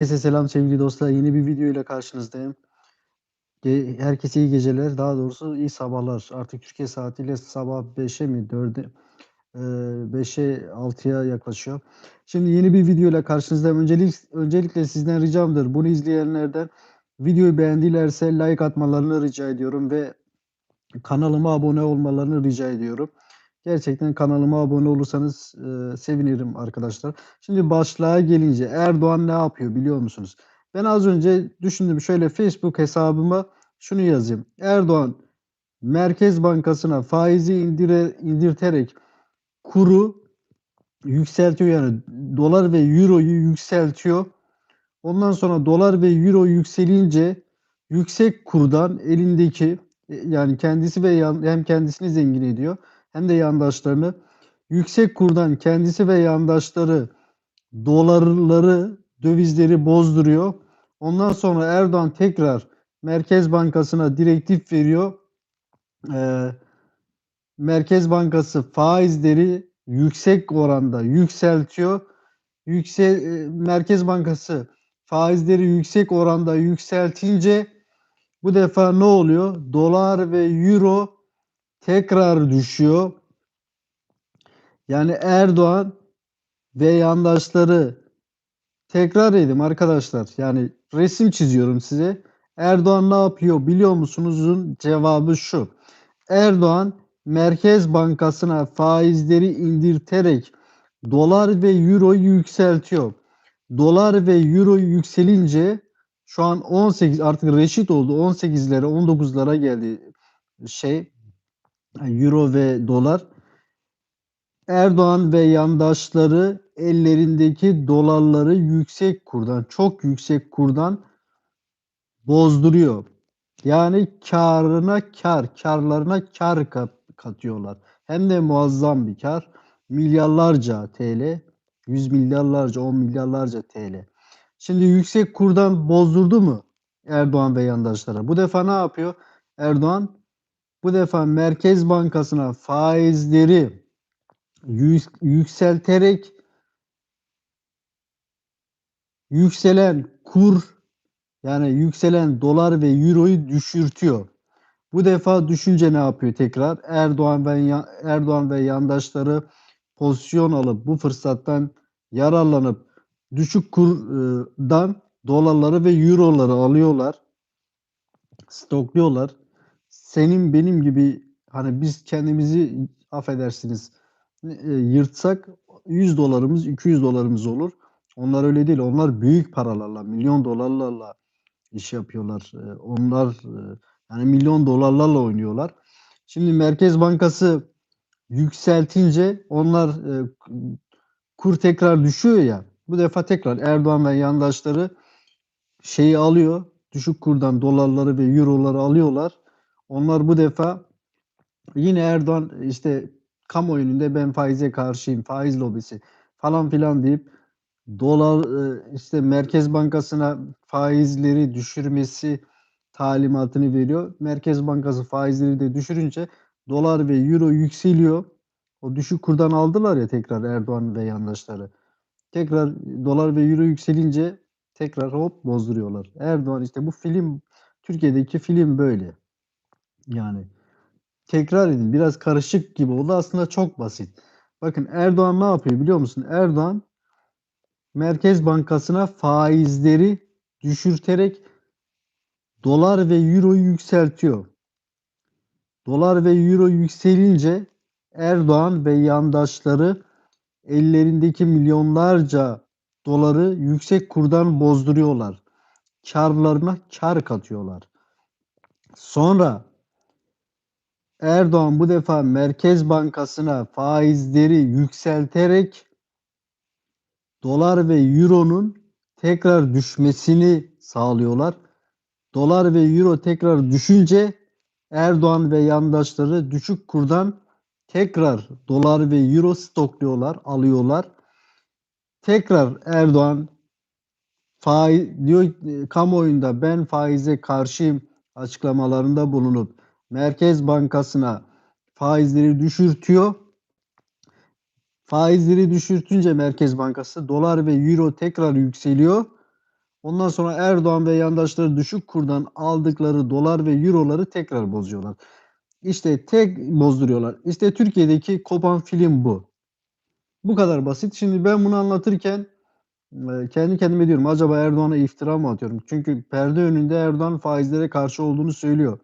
Herkese selam sevgili dostlar. Yeni bir video ile karşınızdayım. Herkese iyi geceler. Daha doğrusu iyi sabahlar. Artık Türkiye saatiyle sabah 5'e mi 4'e eee, 5'e 6'ya yaklaşıyor. Şimdi yeni bir video ile karşınızdayım. Öncelik öncelikle sizden ricamdır. Bunu izleyenlerden videoyu beğendilerse like atmalarını rica ediyorum ve kanalıma abone olmalarını rica ediyorum. Gerçekten kanalıma abone olursanız, eee, sevinirim arkadaşlar. Şimdi başlığa gelince Erdoğan ne yapıyor biliyor musunuz? Ben az önce düşündüm şöyle Facebook hesabıma şunu yazayım. Erdoğan Merkez Bankası'na faizi indire indirterek kuru yükseltiyor yani dolar ve euroyu yükseltiyor. Ondan sonra dolar ve euro yükselince yüksek kurdan elindeki e, yani kendisi ve hem kendisini zengin ediyor hem de yandaşlarını yüksek kurdan kendisi ve yandaşları dolarları, dövizleri bozduruyor. Ondan sonra Erdoğan tekrar Merkez Bankası'na direktif veriyor. Ee, Merkez Bankası faizleri yüksek oranda yükseltiyor. Yüksek Merkez Bankası faizleri yüksek oranda yükseltince bu defa ne oluyor? Dolar ve euro tekrar düşüyor. Yani Erdoğan ve yandaşları tekrar edeyim arkadaşlar. Yani resim çiziyorum size. Erdoğan ne yapıyor biliyor musunuzun cevabı şu. Erdoğan Merkez Bankası'na faizleri indirterek dolar ve euroyu yükseltiyor. Dolar ve euro yükselince şu an 18 artık reşit oldu. 18'lere 19'lara geldi şey euro ve dolar. Erdoğan ve yandaşları ellerindeki dolarları yüksek kurdan, çok yüksek kurdan bozduruyor. Yani karına kar, karlarına kar kat, katıyorlar. Hem de muazzam bir kar. Milyarlarca TL, 100 milyarlarca, 10 milyarlarca TL. Şimdi yüksek kurdan bozdurdu mu Erdoğan ve yandaşları? Bu defa ne yapıyor? Erdoğan bu defa Merkez Bankası'na faizleri yükselterek yükselen kur yani yükselen dolar ve euroyu düşürtüyor. Bu defa düşünce ne yapıyor tekrar? Erdoğan ve Erdoğan ve yandaşları pozisyon alıp bu fırsattan yararlanıp düşük kurdan dolarları ve euroları alıyorlar. Stokluyorlar. Senin benim gibi hani biz kendimizi affedersiniz e, yırtsak 100 dolarımız 200 dolarımız olur. Onlar öyle değil. Onlar büyük paralarla, milyon dolarlarla iş yapıyorlar. E, onlar e, yani milyon dolarlarla oynuyorlar. Şimdi Merkez Bankası yükseltince onlar e, kur tekrar düşüyor ya. Bu defa tekrar Erdoğan ve yandaşları şeyi alıyor. Düşük kurdan dolarları ve euroları alıyorlar. Onlar bu defa yine Erdoğan işte kamuoyunda ben faize karşıyım, faiz lobisi falan filan deyip dolar işte Merkez Bankası'na faizleri düşürmesi talimatını veriyor. Merkez Bankası faizleri de düşürünce dolar ve euro yükseliyor. O düşük kurdan aldılar ya tekrar Erdoğan ve yandaşları. Tekrar dolar ve euro yükselince tekrar hop bozduruyorlar. Erdoğan işte bu film Türkiye'deki film böyle. Yani tekrar edin biraz karışık gibi oldu aslında çok basit. Bakın Erdoğan ne yapıyor biliyor musun? Erdoğan Merkez Bankası'na faizleri düşürterek dolar ve euroyu yükseltiyor. Dolar ve euro yükselince Erdoğan ve yandaşları ellerindeki milyonlarca doları yüksek kurdan bozduruyorlar. Karlarına kar katıyorlar. Sonra Erdoğan bu defa Merkez Bankası'na faizleri yükselterek dolar ve euronun tekrar düşmesini sağlıyorlar. Dolar ve euro tekrar düşünce Erdoğan ve yandaşları düşük kurdan tekrar dolar ve euro stokluyorlar, alıyorlar. Tekrar Erdoğan faiz diyor kamuoyunda ben faize karşıyım açıklamalarında bulunup Merkez Bankası'na faizleri düşürtüyor. Faizleri düşürtünce Merkez Bankası dolar ve euro tekrar yükseliyor. Ondan sonra Erdoğan ve yandaşları düşük kurdan aldıkları dolar ve euroları tekrar bozuyorlar. İşte tek bozduruyorlar. İşte Türkiye'deki kopan film bu. Bu kadar basit. Şimdi ben bunu anlatırken e, kendi kendime diyorum acaba Erdoğan'a iftira mı atıyorum? Çünkü perde önünde Erdoğan faizlere karşı olduğunu söylüyor.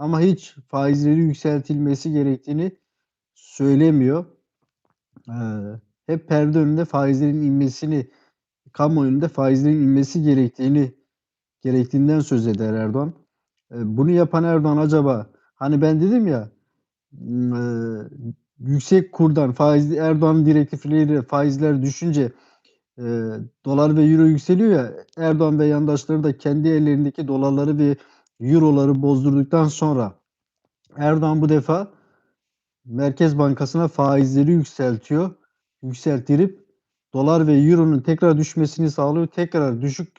Ama hiç faizleri yükseltilmesi gerektiğini söylemiyor. Ee, hep perde önünde faizlerin inmesini, kamuoyunda faizlerin inmesi gerektiğini gerektiğinden söz eder Erdoğan. Ee, bunu yapan Erdoğan acaba hani ben dedim ya e, yüksek kurdan faiz Erdoğan'ın direktifleriyle faizler düşünce e, dolar ve euro yükseliyor ya Erdoğan ve yandaşları da kendi ellerindeki dolarları ve euroları bozdurduktan sonra Erdoğan bu defa Merkez Bankası'na faizleri yükseltiyor. Yükseltirip dolar ve euronun tekrar düşmesini sağlıyor. Tekrar düşük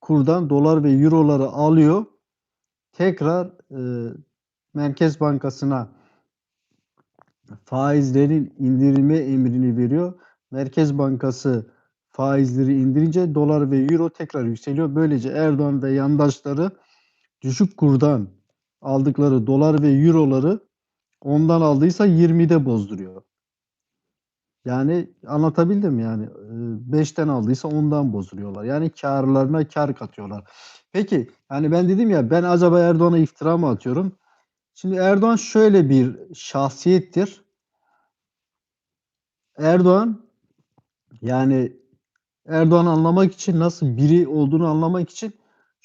kurdan dolar ve euroları alıyor. Tekrar e, Merkez Bankası'na faizlerin indirilme emrini veriyor. Merkez Bankası faizleri indirince dolar ve euro tekrar yükseliyor. Böylece Erdoğan ve yandaşları düşük kurdan aldıkları dolar ve euroları ondan aldıysa 20'de bozduruyor. Yani anlatabildim yani 5'ten aldıysa ondan bozduruyorlar. Yani karlarına kar katıyorlar. Peki yani ben dedim ya ben acaba Erdoğan'a iftira mı atıyorum? Şimdi Erdoğan şöyle bir şahsiyettir. Erdoğan yani Erdoğan anlamak için nasıl biri olduğunu anlamak için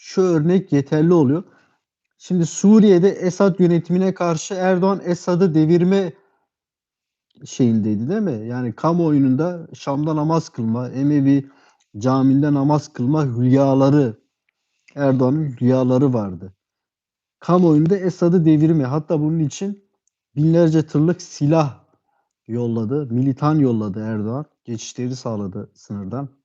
şu örnek yeterli oluyor. Şimdi Suriye'de Esad yönetimine karşı Erdoğan Esad'ı devirme şeyindeydi değil mi? Yani kamuoyunda Şam'da namaz kılma, Emevi caminde namaz kılma hülyaları Erdoğan'ın hülyaları vardı. Kamuoyunda Esad'ı devirme hatta bunun için binlerce tırlık silah yolladı, militan yolladı Erdoğan. Geçişleri sağladı sınırdan.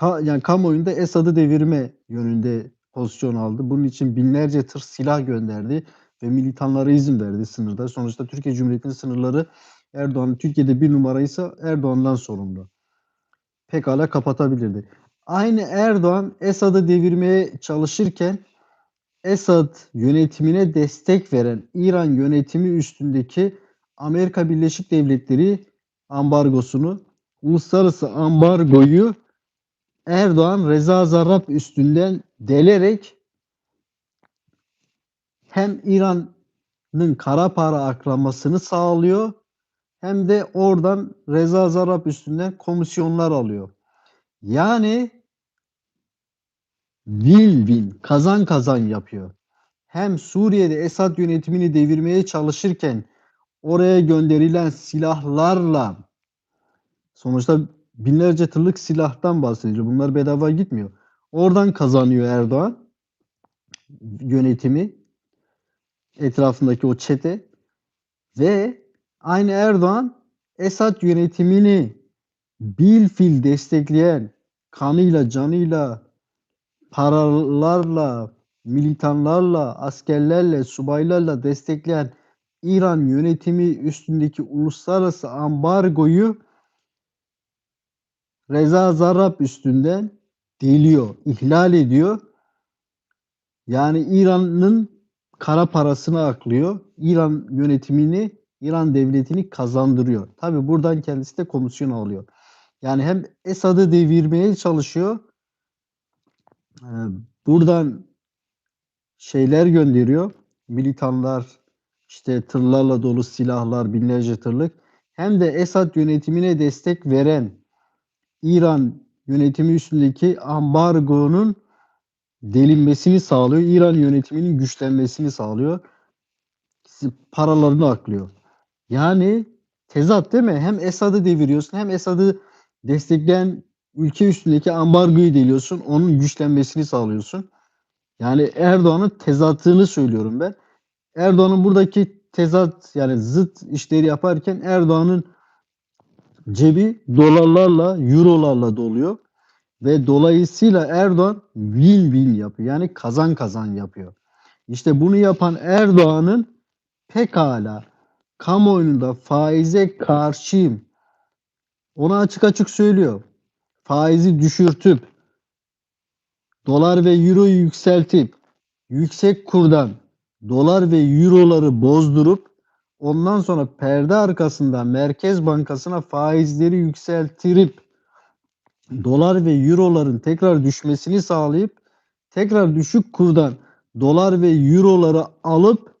Ka yani kamuoyunda Esad'ı devirme yönünde pozisyon aldı. Bunun için binlerce tır silah gönderdi ve militanlara izin verdi sınırda. Sonuçta Türkiye Cumhuriyeti'nin sınırları Erdoğan Türkiye'de bir numaraysa Erdoğan'dan sorumlu. Pekala kapatabilirdi. Aynı Erdoğan Esad'ı devirmeye çalışırken Esad yönetimine destek veren İran yönetimi üstündeki Amerika Birleşik Devletleri ambargosunu, uluslararası ambargoyu Erdoğan Reza Zarrab üstünden delerek hem İran'ın kara para aklamasını sağlıyor hem de oradan Reza Zarrab üstünden komisyonlar alıyor. Yani win-win kazan kazan yapıyor. Hem Suriye'de Esad yönetimini devirmeye çalışırken oraya gönderilen silahlarla sonuçta binlerce tırlık silahtan bahsediyor. Bunlar bedava gitmiyor. Oradan kazanıyor Erdoğan yönetimi etrafındaki o çete ve aynı Erdoğan Esad yönetimini bil fil destekleyen kanıyla, canıyla, paralarla, militanlarla, askerlerle, subaylarla destekleyen İran yönetimi üstündeki uluslararası ambargoyu Reza Zarrab üstünden deliyor, ihlal ediyor. Yani İran'ın kara parasını aklıyor. İran yönetimini, İran devletini kazandırıyor. Tabi buradan kendisi de komisyon alıyor. Yani hem Esad'ı devirmeye çalışıyor. Ee, buradan şeyler gönderiyor. Militanlar, işte tırlarla dolu silahlar, binlerce tırlık. Hem de Esad yönetimine destek veren İran yönetimi üstündeki ambargonun delinmesini sağlıyor. İran yönetiminin güçlenmesini sağlıyor. Paralarını aklıyor. Yani tezat değil mi? Hem Esad'ı deviriyorsun hem Esad'ı destekleyen ülke üstündeki ambargoyu deliyorsun. Onun güçlenmesini sağlıyorsun. Yani Erdoğan'ın tezatını söylüyorum ben. Erdoğan'ın buradaki tezat yani zıt işleri yaparken Erdoğan'ın cebi dolarlarla, eurolarla doluyor. Ve dolayısıyla Erdoğan win-win yapıyor. Yani kazan kazan yapıyor. İşte bunu yapan Erdoğan'ın pekala kamuoyunda faize karşıyım. Ona açık açık söylüyor. Faizi düşürtüp dolar ve euroyu yükseltip yüksek kurdan dolar ve euroları bozdurup ondan sonra perde arkasında Merkez Bankası'na faizleri yükseltirip dolar ve euroların tekrar düşmesini sağlayıp tekrar düşük kurdan dolar ve euroları alıp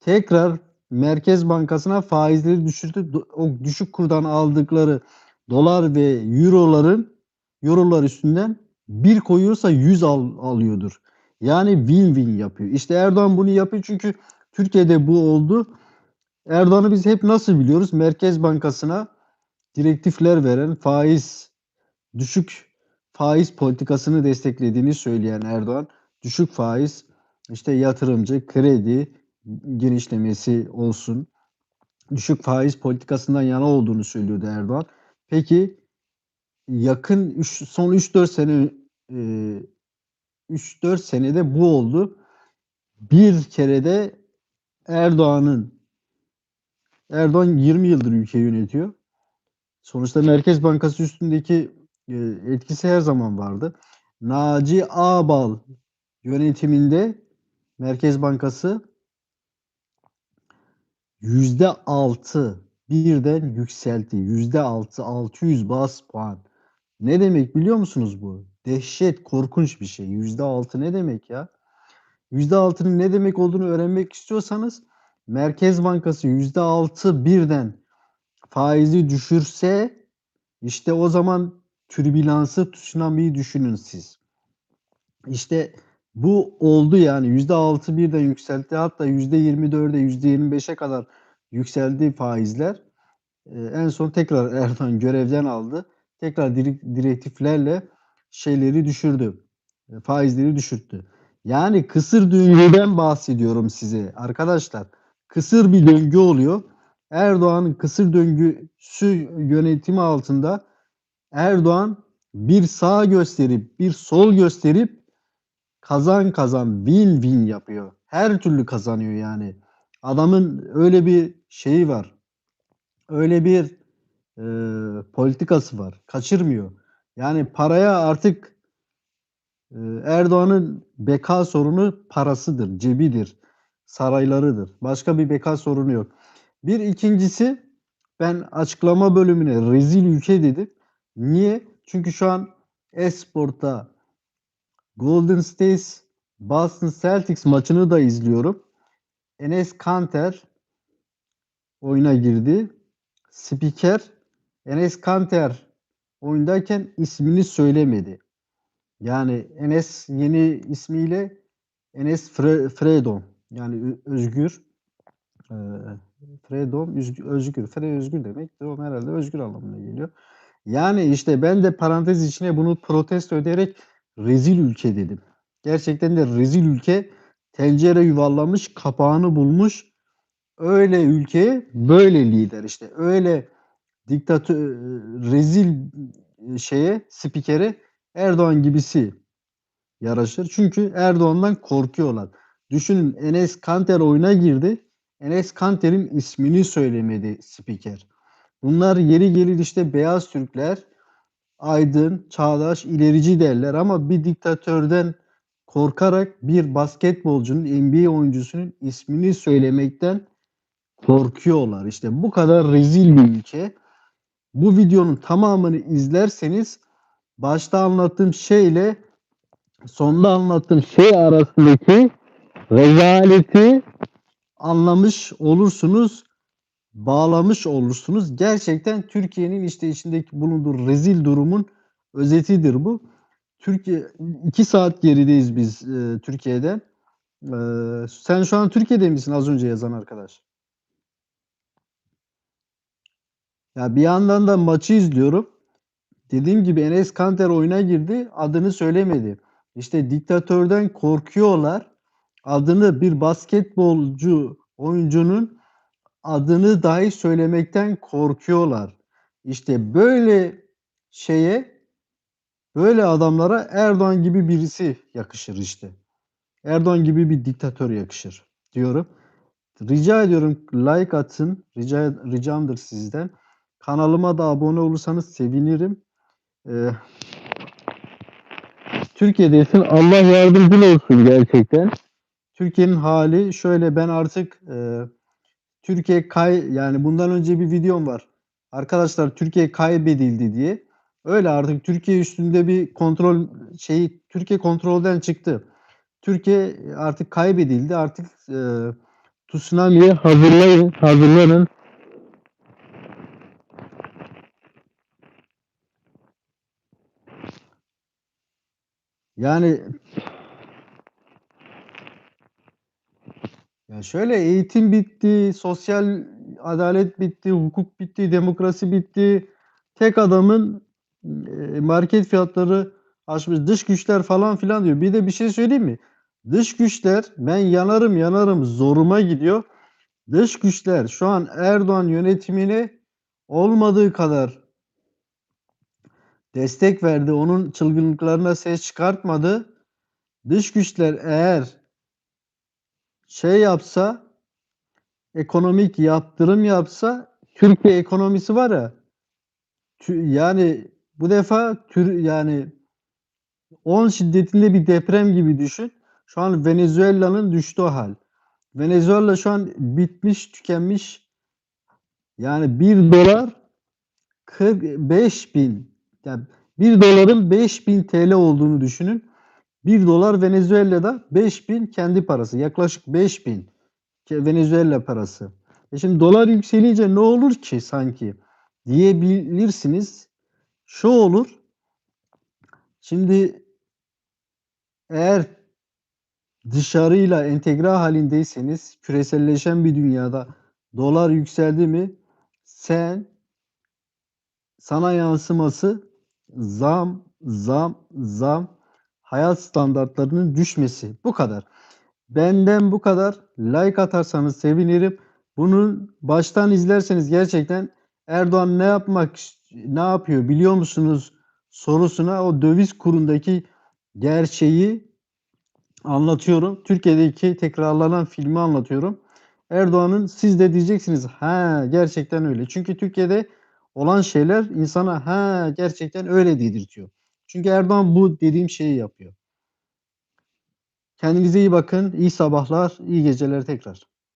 tekrar Merkez Bankası'na faizleri düşürtüp o düşük kurdan aldıkları dolar ve euroların eurolar üstünden bir koyuyorsa 100 al, alıyordur. Yani win-win yapıyor. İşte Erdoğan bunu yapıyor çünkü Türkiye'de bu oldu. Erdoğan'ı biz hep nasıl biliyoruz? Merkez Bankası'na direktifler veren, faiz düşük faiz politikasını desteklediğini söyleyen Erdoğan, düşük faiz, işte yatırımcı, kredi genişlemesi olsun, düşük faiz politikasından yana olduğunu söylüyordu Erdoğan. Peki yakın son 3-4 sene e, 3-4 senede bu oldu. Bir kere de Erdoğan'ın Erdoğan 20 yıldır ülkeyi yönetiyor. Sonuçta Merkez Bankası üstündeki e, etkisi her zaman vardı. Naci Ağbal yönetiminde Merkez Bankası yüzde altı birden yükseldi. Yüzde altı 600 bas puan. Ne demek biliyor musunuz bu? Dehşet, korkunç bir şey. Yüzde altı ne demek ya? Yüzde altının ne demek olduğunu öğrenmek istiyorsanız Merkez Bankası yüzde altı birden faizi düşürse işte o zaman türbülansı tsunami'yi düşünün siz. İşte bu oldu yani yüzde altı birden yükseltti hatta yüzde yirmi dörde yüzde yirmi beşe kadar yükseldi faizler. Ee, en son tekrar Erdoğan görevden aldı. Tekrar direk- direktiflerle şeyleri düşürdü. Faizleri düşürttü. Yani kısır döngüden bahsediyorum size arkadaşlar. Kısır bir döngü oluyor. Erdoğan'ın kısır döngüsü yönetimi altında Erdoğan bir sağ gösterip bir sol gösterip kazan kazan win win yapıyor. Her türlü kazanıyor yani. Adamın öyle bir şeyi var. Öyle bir e, politikası var. Kaçırmıyor. Yani paraya artık e, Erdoğan'ın beka sorunu parasıdır, cebidir, saraylarıdır. Başka bir beka sorunu yok. Bir ikincisi ben açıklama bölümüne rezil ülke dedim. Niye? Çünkü şu an Esport'ta Golden State Boston Celtics maçını da izliyorum. Enes Kanter oyuna girdi. Spiker Enes Kanter oyundayken ismini söylemedi. Yani Enes yeni ismiyle Enes Fre- Fredon yani Özgür Ee, Fredon özgür, özgür. Fre özgür demek. Dom herhalde özgür anlamına geliyor. Yani işte ben de parantez içine bunu protesto ederek rezil ülke dedim. Gerçekten de rezil ülke tencere yuvarlamış, kapağını bulmuş. Öyle ülkeye böyle lider işte. Öyle diktatör rezil şeye spikere Erdoğan gibisi yaraşır. Çünkü Erdoğan'dan korkuyorlar. Düşünün Enes Kanter oyuna girdi. Enes Kanter'in ismini söylemedi spiker. Bunlar yeri gelir işte beyaz Türkler, aydın, çağdaş, ilerici derler ama bir diktatörden korkarak bir basketbolcunun, NBA oyuncusunun ismini söylemekten korkuyorlar. İşte bu kadar rezil bir ülke. Bu videonun tamamını izlerseniz başta anlattığım şeyle sonda anlattığım şey arasındaki rezaleti anlamış olursunuz, bağlamış olursunuz. Gerçekten Türkiye'nin işte içindeki bulunduğu rezil durumun özetidir bu. Türkiye iki saat gerideyiz biz e, Türkiye'den. E, sen şu an Türkiye'de misin az önce yazan arkadaş? Ya bir yandan da maçı izliyorum. Dediğim gibi Enes Kanter oyuna girdi. Adını söylemedi. İşte diktatörden korkuyorlar. Adını bir basketbolcu oyuncunun adını dahi söylemekten korkuyorlar. İşte böyle şeye böyle adamlara Erdoğan gibi birisi yakışır işte. Erdoğan gibi bir diktatör yakışır diyorum. Rica ediyorum like atın. Rica, ricamdır sizden. Kanalıma da abone olursanız sevinirim. Ee, Türkiye'desin. Allah yardımcın olsun gerçekten. Türkiye'nin hali şöyle ben artık e, Türkiye kay yani bundan önce bir videom var. Arkadaşlar Türkiye kaybedildi diye. Öyle artık Türkiye üstünde bir kontrol şeyi Türkiye kontrolden çıktı. Türkiye artık kaybedildi. Artık e, tsunami'ye hazırlayın, hazırlanın. Yani şöyle eğitim bitti, sosyal adalet bitti, hukuk bitti, demokrasi bitti. Tek adamın e, market fiyatları aşmış. Dış güçler falan filan diyor. Bir de bir şey söyleyeyim mi? Dış güçler ben yanarım yanarım zoruma gidiyor. Dış güçler şu an Erdoğan yönetimine olmadığı kadar destek verdi. Onun çılgınlıklarına ses çıkartmadı. Dış güçler eğer şey yapsa ekonomik yaptırım yapsa Türkiye ekonomisi var ya yani bu defa tür yani 10 şiddetinde bir deprem gibi düşün. Şu an Venezuela'nın düştüğü hal. Venezuela şu an bitmiş, tükenmiş. Yani 1 dolar 45 bin. Yani 1 doların 5000 TL olduğunu düşünün. 1 dolar Venezuela'da 5000 kendi parası. Yaklaşık 5000 ke- Venezuela parası. E şimdi dolar yükselince ne olur ki sanki diyebilirsiniz. Şu olur. Şimdi eğer dışarıyla entegre halindeyseniz küreselleşen bir dünyada dolar yükseldi mi sen sana yansıması zam, zam, zam, hayat standartlarının düşmesi. Bu kadar. Benden bu kadar. Like atarsanız sevinirim. Bunun baştan izlerseniz gerçekten Erdoğan ne yapmak ne yapıyor biliyor musunuz sorusuna o döviz kurundaki gerçeği anlatıyorum. Türkiye'deki tekrarlanan filmi anlatıyorum. Erdoğan'ın siz de diyeceksiniz ha gerçekten öyle. Çünkü Türkiye'de olan şeyler insana ha gerçekten öyle dedirtiyor. Çünkü Erdoğan bu dediğim şeyi yapıyor. Kendinize iyi bakın. iyi sabahlar, iyi geceler tekrar.